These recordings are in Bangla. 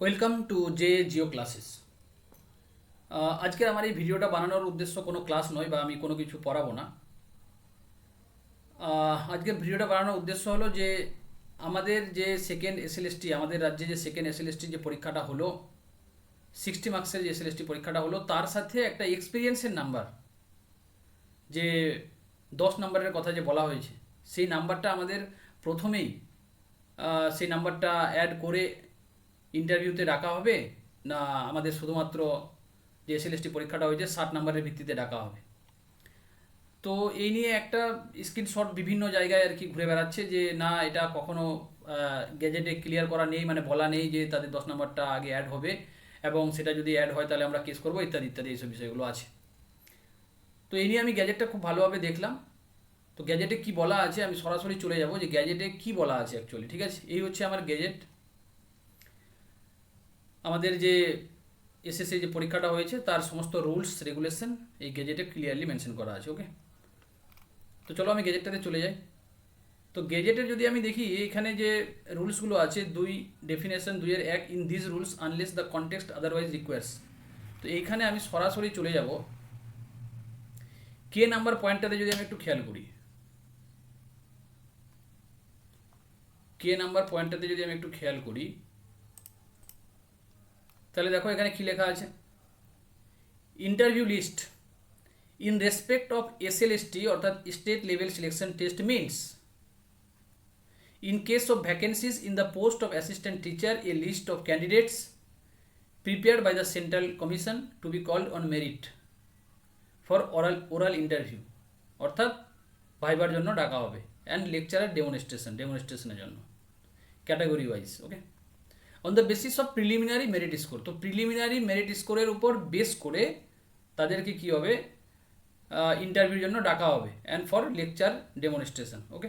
Welcome to J Geo classes আজকের আমার এই ভিডিওটা বানানোর উদ্দেশ্য কোনো ক্লাস নয় বা আমি কোনো কিছু পড়াবো না। আজকের ভিডিওটা বানানোর উদ্দেশ্য হলো যে আমাদের যে সেকেন্ড এসএলএসটি আমাদের রাজ্যে যে সেকেন্ড এসএলএসটি যে পরীক্ষাটা হলো সিক্সটি মার্কসের যে এসএলএসটি পরীক্ষাটা হলো, তার সাথে একটা এক্সপিরিয়েন্সের নাম্বার যে দশ নম্বরের কথা যে বলা হয়েছে, সেই নাম্বারটা আমাদের প্রথমেই সেই নাম্বারটা অ্যাড করে ইন্টারভিউতে ডাকা হবে, না আমাদের শুধুমাত্র যে এসএলএসটি পরীক্ষাটা হয়েছে, ষাট নম্বরের ভিত্তিতে ডাকা হবে। তো এই নিয়ে একটা স্ক্রিনশট বিভিন্ন জায়গায় আর কি ঘুরে বেড়াচ্ছে যে, না, এটা কখনো গ্যাজেটে ক্লিয়ার করা নেই মানে বলা নেই যে তাদের দশ নম্বরটা আগে অ্যাড হবে এবং সেটা যদি অ্যাড হয় তাহলে আমরা কেস করব, ইত্যাদি ইত্যাদি এইসব বিষয়গুলো আছে। তো এই নিয়ে আমি গ্যাজেটটা খুব ভালোভাবে দেখলাম। তো গ্যাজেটে কি বলা আছে আমি সরাসরি চলে যাব যে গ্যাজেটে কি বলা আছে অ্যাকচুয়ালি ঠিক আছে? এই হচ্ছে আমার গ্যাজেট আমাদের যে এসএসসি যে পরীক্ষাটা হয়েছে, তার সমস্ত রুলস রেগুলেশন এই গেজেটে ক্লিয়ারলি মেনশন করা আছে ওকে তো চলো আমি গেজেটটাতে চলে যাই। তো গেজেটের যদি আমি দেখি, এখানে যে রুলসগুলো আছে, দুই ডেফিনেশন দুইয়ের এক in this rules unless the context otherwise requires তো এইখানে আমি সরাসরি চলে যাব। কে নাম্বার পয়েন্টটাতে যদি আমি একটু খেয়াল করি। কে নাম্বার পয়েন্টটাতে যদি আমি একটু খেয়াল করি তাহলে দেখো এখানে কি লেখা আছে? Interview list in respect of SLST অর্থাৎ state level selection test means in case of vacancies in the post of assistant teacher a list of candidates prepared by the central commission to be called on merit for oral oral interview অর্থাৎ ভাইবার জন্য ডাকা হবে অ্যান্ড লেকচারার ডেমনস্ট্রেশন ডেমনস্ট্রেশনের জন্য category wise okay on the basis of preliminary merit score তো প্রিলিমিনারি মেরিট স্কোরের উপর বেস করে তাদেরকে কি হবে? ইন্টারভিউর জন্য ডাকা হবে and for lecture demonstration okay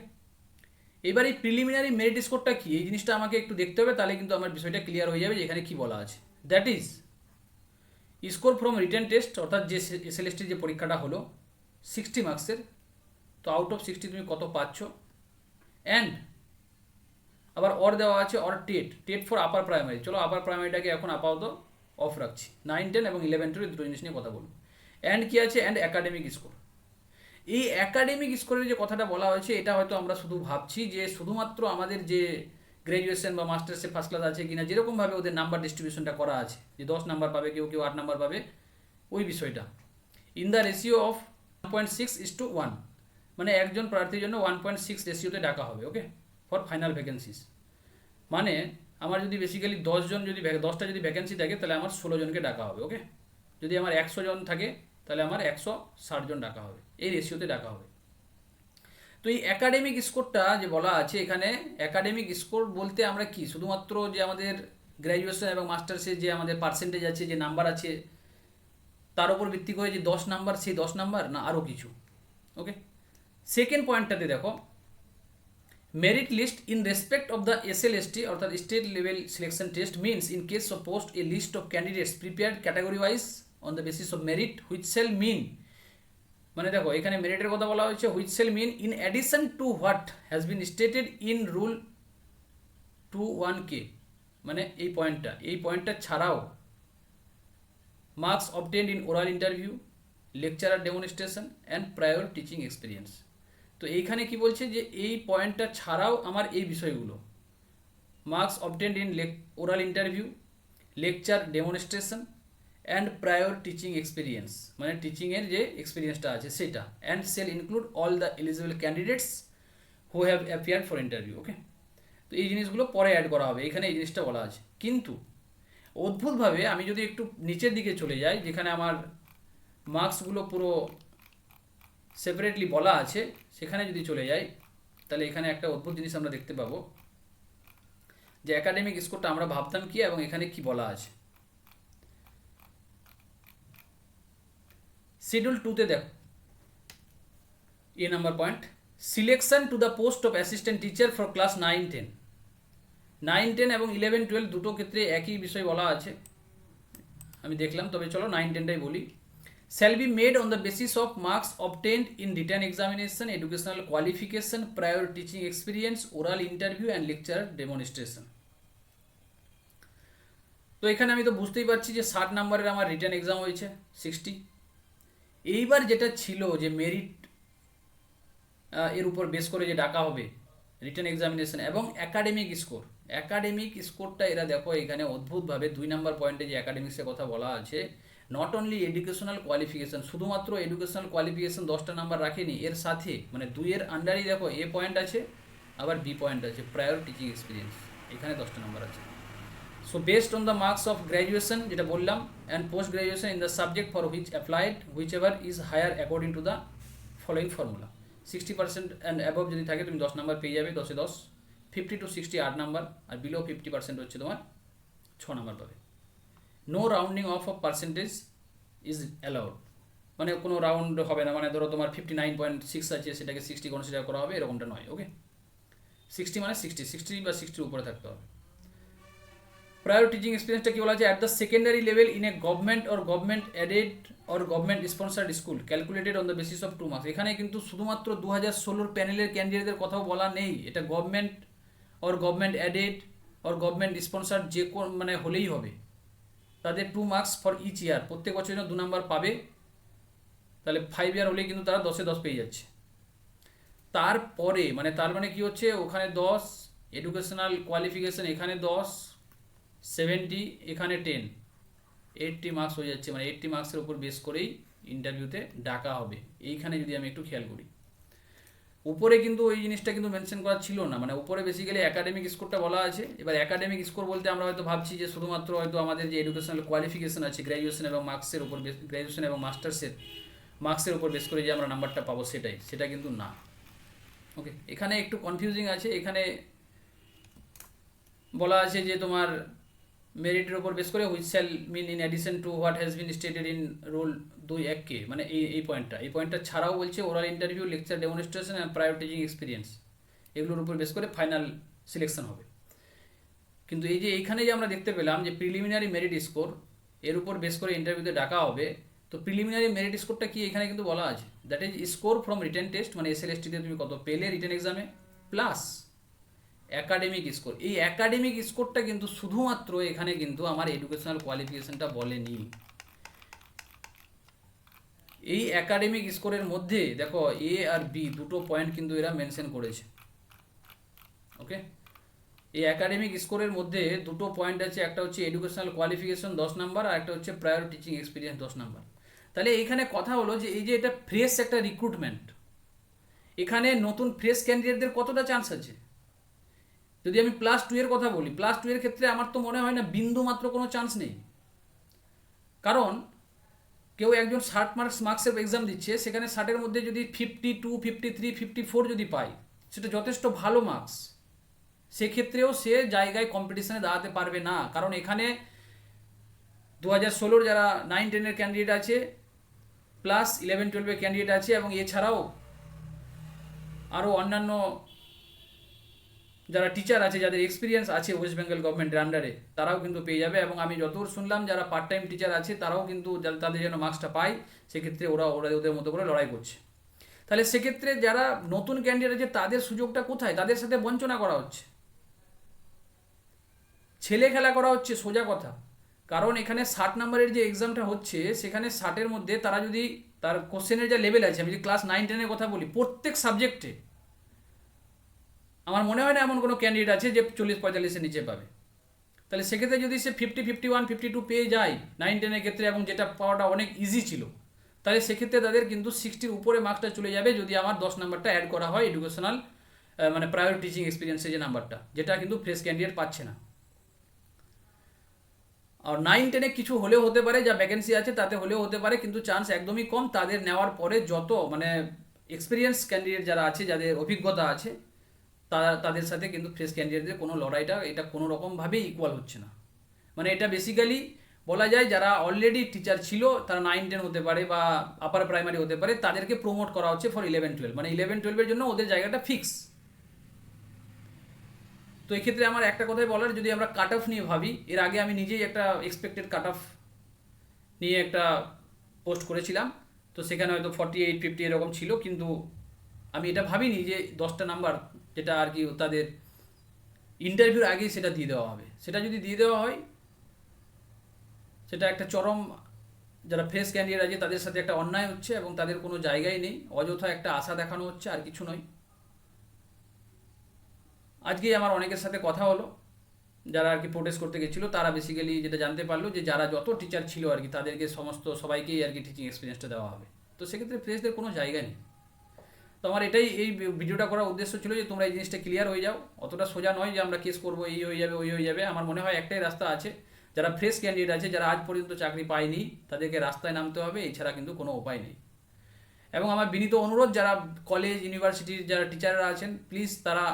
এবার এই প্রিলিমিনারি মেরিট স্কোরটা কি? এই জিনিসটা আমাকে একটু দেখতে হবে, তাহলে কিন্তু আমার বিষয়টা ক্লিয়ার হয়ে যাবে যে এখানে কি বলা আছে। That is score from written test অর্থাৎ যে এসএলএসটি যে পরীক্ষাটা হলো সিক্সটি মার্কসের তো আউট অফ সিক্সটি তুমি কত পাচ্ছ? অ্যান্ড আবার অর দেওয়া আছে or TET TET for upper primary চলো আপার প্রাইমারিটাকে এখন আপাতত অফ রাখছি। নাইন টেন এবং ইলেভেন টুয়েলভ দুটো জিনিস নিয়ে কথা বলব। অ্যান্ড কী আছে? অ্যান্ড অ্যাকাডেমিক স্কোর এই অ্যাকাডেমিক স্কোরের যে কথাটা বলা হয়েছে, এটা হয়তো আমরা শুধু ভাবছি যে শুধুমাত্র আমাদের যে গ্র্যাজুয়েশন বা মাস্টার্সে ফার্স্ট ক্লাস আছে কিনা যেরকমভাবে ওদের নাম্বার ডিস্ট্রিবিউশনটা করা আছে, যে দশ নাম্বার পাবে, কেউ কেউ আট নাম্বার পাবে, ওই বিষয়টা। In the ratio of one point six is to one মানে একজন প্রার্থীর জন্য ওয়ান পয়েন্ট সিক্স রেশিওতে ডাকা হবে ওকে ফর ফাইনাল ভ্যাকেন্সিস মানে আমার যদি বেসিক্যালি দশজন যদি দশটা যদি ভ্যাকেন্সি থাকে, তাহলে আমার ষোলো জনকে ডাকা হবে ওকে যদি আমার একশো জন থাকে, তাহলে আমার একশো ষাট জন ডাকা হবে। এই রেশিওতে ডাকা হবে। তো এই একাডেমিক স্কোরটা যে বলা আছে এখানে একাডেমিক স্কোর বলতে আমরা কি? শুধুমাত্র যে আমাদের গ্র্যাজুয়েশন এবং মাস্টার্সে যে আমাদের পার্সেন্টেজ আছে, যে নাম্বার আছে, তার উপর ভিত্তি করে যে দশ নাম্বার সেই দশ নাম্বার না আরও কিছু ওকে সেকেন্ড পয়েন্টটাতে দেখো merit list in respect of the SLST অর্থাৎ state level selection test means in case of post a list of candidates prepared category wise on the basis of merit which shall mean মানে দেখো, এখানে মেরিটের কথা বলা হয়েছে which shall mean in addition to what has been stated in rule two one K মানে এই পয়েন্টটা এই পয়েন্টটা ছাড়াও marks obtained in oral interview lecturer demonstration and prior teaching experience তো এইখানে কি বলছে যে এই পয়েন্টটা ছাড়াও আমার এই বিষয়গুলো। Marks obtained in lake oral interview lecture demonstration and prior teaching experience মানে টিচিংয়ের যে এক্সপিরিয়েন্সটা আছে সেটা। And shall include all the eligible candidates who have appear for interview okay তো এই জিনিসগুলো পরে অ্যাড করা হবে। এখানে এই জিনিসটা বলা আছে। কিন্তু অদ্ভুতভাবে আমি যদি একটু নিচের দিকে চলে যাই, যেখানে আমার মার্কসগুলো পুরো সেপারেটলি বলা আছে, সেখানে যদি চলে যাই, তাহলে এখানে একটা অদ্ভুত জিনিস আমরা দেখতে পাবো, যে একাডেমিক স্কোরটা আমরা ভাবতাম কি এবং এখানে কি বলা আছে। শিডিউল টুতে দেখো, A number point selection to the post of assistant teacher for class nine ten nine ten এবং ইলেভেন টুয়েলভ দুটো ক্ষেত্রে একই বিষয় বলা আছে। আমি দেখলাম, তবে চলো নাইন টেনটাই বলি। Shall be made on the basis of marks obtained in written examination, educational qualification, prior teaching experience, oral interview, and lecture demonstration. তো এখানে আমি তো বুঝতেই পারছি যে ষাট নাম্বারের আমার রিটার্ন এক্সাম হয়েছে সিক্সটি এইবার যেটা ছিল যে মেরিট এর উপর বেস করে যে ডাকা হবে রিটার্ন এক্সামিনেশন এবং একাডেমিক স্কোর একাডেমিক স্কোরটা এরা দেখো এখানে অদ্ভুতভাবে দুই নাম্বার পয়েন্টে যে একাডেমিক্সের কথা বলা আছে নট অনলি এডুকেশনাল কোয়ালিফিকেশান শুধুমাত্র এডুকেশনাল কোয়ালিফিকেশন দশটা নাম্বার রাখেনি, এর সাথে মানে দুইয়ের আন্ডারই দেখো এ পয়েন্ট আছে, আবার বি পয়েন্ট আছে প্রায়র টিচিং এক্সপিরিয়েন্স এখানে দশটা নাম্বার আছে। So based on the marks of graduation যেটা বললাম and post graduation in the subject for which applied whichever is higher according to the following formula sixty percent and above যদি থাকে, তুমি দশ নাম্বার পেয়ে যাবে, দশে দশ। ফিফটি টু সিক্সটি আট নাম্বার আর বিলো ফিফটি পার্সেন্ট হচ্ছে তোমার ছ নাম্বার পাবে। No rounding off off percentage is allowed মানে কোনো রাউন্ড হবে না মানে ধরো তোমার ফিফটি নাইন পয়েন্ট সিক্স আছে, সেটাকে সিক্সটি কনসিডার করা হবে, এরকমটা নয় ওকে সিক্সটি মানে সিক্সটি সিক্সটি বা সিক্সটির উপরে থাকতে হবে। প্রায়র টিচিং এক্সপিরিয়েন্সটা কি বলা আছে? At the secondary level in a government or government aided or government sponsored school calculated on the basis of two marks এখানে কিন্তু শুধুমাত্র দু হাজার ষোলোর প্যানেলের ক্যান্ডিডেটদের কথাও বলা নেই। এটা government or government aided or government sponsored যে কোন মানে হলেই হবে। তাদের two marks for each year প্রত্যেক বছর যেন দু নাম্বার পাবে, তাহলে ফাইভ ইয়ার হলেই কিন্তু তারা দশে দশ পেয়ে যাচ্ছে। তারপরে মানে তার মানে কি হচ্ছে? ওখানে দশ এডুকেশনাল কোয়ালিফিকেশন এখানে দশ সেভেন্টি এখানে টেন এইটটি মার্কস হয়ে যাচ্ছে মানে এইটটি মার্কসের উপর বেস করেই ইন্টারভিউতে ডাকা হবে। এইখানে যদি আমি একটু খেয়াল করি। উপরে কিন্তু ওই জিনিসটা কিন্তু মেনশন করা ছিল না। মানে উপরে বেসিক্যালি একাডেমিক স্কোরটা বলা আছে। এবার একাডেমিক স্কোর বলতে আমরা হয়তো ভাবছি যে শুধুমাত্র হয়তো আমাদের যে এডুকেশনাল কোয়ালিফিকেশন আছে গ্র্যাজুয়েশন এবং মার্কসের উপর গ্র্যাজুয়েশন এবং মাস্টার্সের মার্কসের উপর বেস করে যে আমরা নাম্বারটা পাবো সেটাই। সেটা কিন্তু না। ওকে এখানে একটু কনফিউজিং আছে। এখানে বলা আছে যে তোমার মেরিটের উপর বেস করে which shall mean in addition to what has been stated in rule দুই এক কে মানে এই এই পয়েন্টটা এই পয়েন্টটা ছাড়াও বলছে oral interview lecture demonstration and prior teaching experience এগুলোর উপর বেস করে ফাইনাল সিলেকশন হবে। কিন্তু এই যে এইখানে যে আমরা দেখতে পেলাম যে প্রিলিমিনারি মেরিট স্কোর এর উপর বেস করে ইন্টারভিউতে ডাকা হবে, তো প্রিলিমিনারি মেরিট স্কোরটা কি এখানে কিন্তু বলা আছে? That is score from written test মানে এস এল এসটিতে তুমি কত পেলে রিটেন এক্সামে প্লাস অ্যাকাডেমিক স্কোর এই অ্যাকাডেমিক স্কোরটা কিন্তু শুধুমাত্র এখানে কিন্তু আমার এডুকেশনাল কোয়ালিফিকেশনটা বলেনি। এই অ্যাকাডেমিক স্কোরের মধ্যে দেখো এ আর বি দুটো পয়েন্ট কিন্তু এরা মেনশন করেছে। ওকে এই অ্যাকাডেমিক স্কোরের মধ্যে দুটো পয়েন্ট আছে, একটা হচ্ছে এডুকেশনাল কোয়ালিফিকেশন দশ নাম্বার, আর একটা হচ্ছে প্রায়র টিচিং এক্সপিরিয়েন্স দশ নাম্বার। তাহলে এইখানে কথা হলো যে এই যে এটা ফ্রেশ একটা রিক্রুটমেন্ট এখানে নতুন ফ্রেশ ক্যান্ডিডেটদের কতটা চান্স আছে? যদি আমি প্লাস টু এর কথা বলি প্লাস টু এর ক্ষেত্রে আমার তো মনে হয় না বিন্দু মাত্র কোনো চান্স নেই। কারণ কেউ একজন ষাট মার্কস মার্কসের এক্সাম দিচ্ছে, সেখানে ষাটের মধ্যে যদি fifty two fifty three fifty four যদি পায়, সেটা যথেষ্ট ভালো মার্কস সেক্ষেত্রেও সে জায়গায় কম্পিটিশানে দাঁড়াতে পারবে না। কারণ এখানে দু হাজার ষোলোর যারা নাইন টেনের ক্যান্ডিডেট আছে প্লাস ইলেভেন টুয়েলভের ক্যান্ডিডেট আছে, এবং এছাড়াও আরও অন্যান্য যারা টিচার আছে, যাদের এক্সপিরিয়েন্স আছে ওয়েস্ট বেঙ্গল গভর্নমেন্টের আন্ডারে তারাও কিন্তু পেয়ে যাবে এবং আমি যতদূর শুনলাম যারা পার্ট টাইম টিচার আছে, তারাও কিন্তু তাদের যেন মার্কসটা পায়, সেক্ষেত্রে ওরা ওরা ওদের মতো করে লড়াই করছে। তাহলে সেক্ষেত্রে যারা নতুন ক্যান্ডিডেট আছে, তাদের সুযোগটা কোথায়? তাদের সাথে বঞ্চনা করা হচ্ছে। ছেলে খেলা করা হচ্ছে, সোজা কথা। কারণ এখানে ষাট নম্বরের যে এক্সামটা হচ্ছে, সেখানে ষাটের মধ্যে তারা যদি, তার কোশ্চেনের যা লেভেল আছে, আমি যদি ক্লাস নাইন টেনের কথা বলি, প্রত্যেক সাবজেক্টে আমার মনে হয় না এমন কোনো ক্যান্ডিডেট আছে যে চল্লিশ পঁয়তাল্লিশের নিচে পাবে। তাহলে সেক্ষেত্রে যদি সে fifty fifty one fifty two পেয়ে যায় নাইন টেনের ক্ষেত্রে এবং যেটা পাওয়াটা অনেক ইজি ছিল, তাহলে সেক্ষেত্রে তাদের কিন্তু সিক্সটির উপরে মার্কসটা চলে যাবে যদি আমার দশ নাম্বারটা অ্যাড করা হয় এডুকেশনাল মানে প্রাইভেট টিচিং এক্সপিরিয়েন্সের যে নাম্বারটা যেটা কিন্তু ফ্রেশ ক্যান্ডিডেট পাচ্ছে না। আর নাইন টেনে কিছু হলেও হতে পারে, যা ভ্যাকেন্সি আছে তাতে হলেও হতে পারে, কিন্তু চান্স একদমই কম। তাদের নেওয়ার পরে যত মানে এক্সপিরিয়েন্স ক্যান্ডিডেট যারা আছে, যাদের অভিজ্ঞতা আছে তারা, তাদের সাথে কিন্তু ফ্রেশ ক্যান্ডিডেটদের কোনো লড়াইটা এটা কোনো রকমভাবেই ইকুয়াল হচ্ছে না। মানে এটা বেসিক্যালি বলা যায় যারা অলরেডি টিচার ছিল, তারা নাইন টেন হতে পারে বা আপার প্রাইমারি হতে পারে, তাদেরকে প্রমোট করা হচ্ছে ফর ইলেভেন টুয়েলভ মানে ইলেভেন টুয়েলভের জন্য ওদের জায়গাটা ফিক্স তো এক্ষেত্রে আমার একটা কথাই বলার, যদি আমরা কাট অফ নিয়ে ভাবি, এর আগে আমি নিজেই একটা এক্সপেক্টেড কাট অফ নিয়ে একটা পোস্ট করেছিলাম। তো সেখানে হয়তো ফর্টি এইট ফিফটি এরকম ছিল, কিন্তু আমি এটা ভাবিনি যে দশটা নাম্বার যেটা আর কি তাদের ইন্টারভিউর আগেই সেটা দিয়ে দেওয়া হবে। সেটা যদি দিয়ে দেওয়া হয়, সেটা একটা চরম যারা ফ্রেশ ক্যান্ডিডেট আছে, তাদের সাথে একটা অন্যায় হচ্ছে এবং তাদের কোনো জায়গাই নেই। অযথা একটা আশা দেখানো হচ্ছে, আর কিছু নয়। আজকেই আমার অনেকের সাথে কথা হলো। যারা আর কি প্রোটেস্ট করতে গেছিল, তারা বেসিক্যালি যেটা জানতে পারল যে যারা যত টিচার ছিল আর কি, তাদেরকে সমস্ত সবাইকেই আর কি টিচিং এক্সপিরিয়েন্সটা দেওয়া হবে। তো সেক্ষেত্রে ফ্রেশদের কোনো জায়গা নেই। তো আমার এটাই এই ভিডিওটা করার উদ্দেশ্য ছিল যে তোমরা এই জিনিসটা ক্লিয়ার হয়ে যাও। অতটা সোজা নয় যে আমরা কেস করব, এই হয়ে যাবে, ওই হয়ে যাবে। আমার মনে হয় একটাই রাস্তা আছে। যারা ফ্রেশ ক্যান্ডিডেট আছে, যারা আজ পর্যন্ত চাকরি পায়নি, তাদেরকে রাস্তায় নামতে হবে। এছাড়া কিন্তু কোনো উপায় নেই। এবং আমার বিনীত অনুরোধ, যারা কলেজ ইউনিভার্সিটির যারা টিচাররা আছেন প্লিজ তারা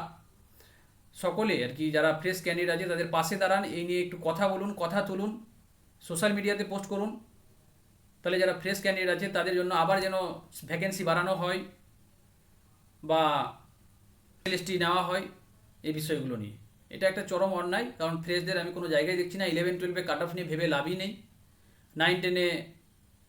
সকলে আর কি, যারা ফ্রেশ ক্যান্ডিডেট আছে, তাদের পাশে দাঁড়ান। এই নিয়ে একটু কথা বলুন, কথা তুলুন সোশ্যাল মিডিয়াতে পোস্ট করুন। তাহলে যারা ফ্রেশ ক্যান্ডিডেট আছে, তাদের জন্য আবার যেন ভ্যাকেন্সি বাড়ানো হয়। বা এলএসটি নেওয়া হয় এই বিষয়গুলো নিয়ে। এটা একটা চরম অন্যায়, কারণ ফ্রেশদের আমি কোনো জায়গায় দেখছি না ইলেভেন টুয়েলভে কাট অফ নিয়ে ভেবে লাভই নেই। নাইন টেনে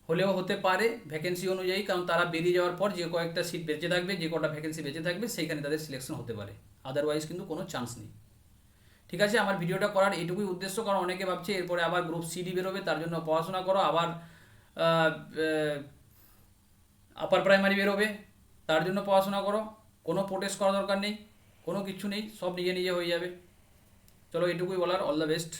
হলেও হতে পারে ভ্যাকেন্সি অনুযায়ী, কারণ তারা বেরিয়ে যাওয়ার পর যে কয়েকটা সিট বেঁচে থাকবে, যে কটা ভ্যাকেন্সি বেঁচে থাকবে, সেইখানে তাদের সিলেকশন হতে পারে। আদারওয়াইজ কিন্তু কোনো চান্স নেই। ঠিক আছে, আমার ভিডিওটা করার এইটুকুই উদ্দেশ্য, কারণ অনেকে ভাবছে এরপরে আবার গ্রুপ সিডি বেরোবে, তার জন্য পড়াশোনা করো, আবার আপার প্রাইমারি বেরোবে। তার জন্য পড়াশোনা করো। কোনো প্রোটেস্ট করা দরকার নেই। কোনো কিছু নেই। সব নিজে নিজে হয়ে যাবে। চলো এটুকুই বলার। All the best